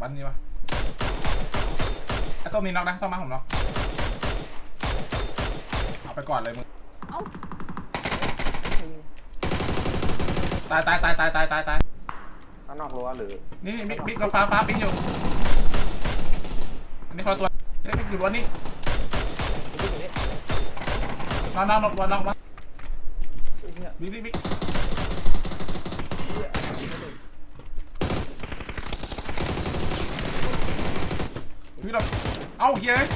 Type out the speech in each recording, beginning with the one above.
บ้านนี้ปะไอ้ส้มนี่น็อกนะส้มมาผมน็อกเอาไปก่อนเลยมึงเอ้าตายตายตายตายตายตายตายข้างนอกรั้วหรือนี่นี่บิ๊กบิ๊กรถฟ้าฟ้าปิ๊งอยู่อันนี้คนละตัวเอ้ยบิ๊กอยู่วันนี้ดูดิน็อกน็อกน็อกน็อกน็อกไอ้เหี้ยบิ๊กบิ๊กบิ๊ก เหี้ย บิ๊กเราเอ้าเฮ้ย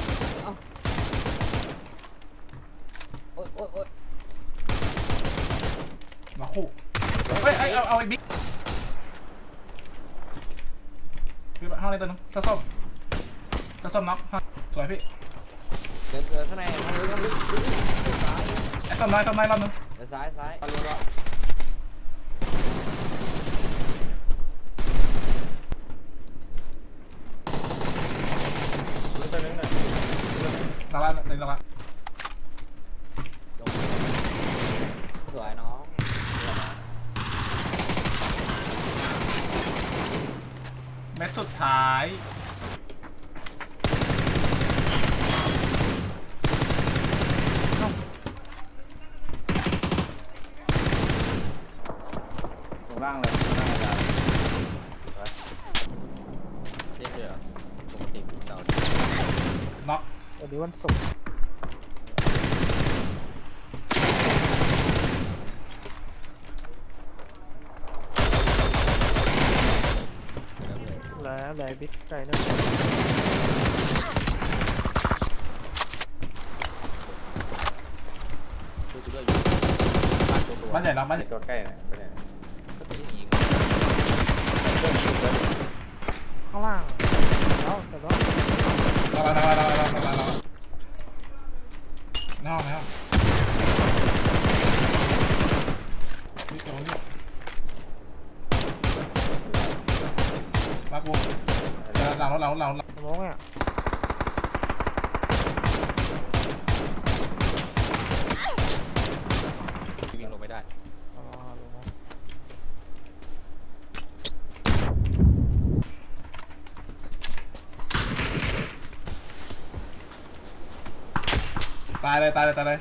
โอ๊ยโอ๊ยโอ๊ยมาคู่เฮ้ยไอ้เอาเอาไอ้บิ๊กบิ๊กห้องนี้ตัวนึงส้มส้มส้มน็อกห้องสวยพี่เดินเดินข้างในข้างลึกข้างลึกลึกลึกซ้ายไอ้ส้มน้อยส้มน้อยรอบนึงเดินซ้ายซ้ายข้างรั้วลึกตัวนึงหน่อย ตาละเต็มตาละลงสวยน้องเม็ดสุดท้ายลงล่างเลยลงล่างอาจารย์ เจ๊เดือปกติพี่เต่า น็อก วันนี้วันศุกร์แล้วแหละบิ๊กไก่นะช่วยกูด้วยอยู่บ้านตัวตัวบ้านใหญ่น็อกบ้านใหญ่ตัวใกล้หน่อยไปไหนก็ตัวนี้ยิงข้างล่างเอ้าแต่ว่าน็อกน็อกน็อกน็อก นอกน็อกน็อกในห้องในห้องนี่ตัวนี้มากูเดี๋ยวหลังรถหลังรถหลังรถหลังสมองอะวิ่งลงไม่ได้ อ๋อลงมา ตายเลยตายเลยตายเลย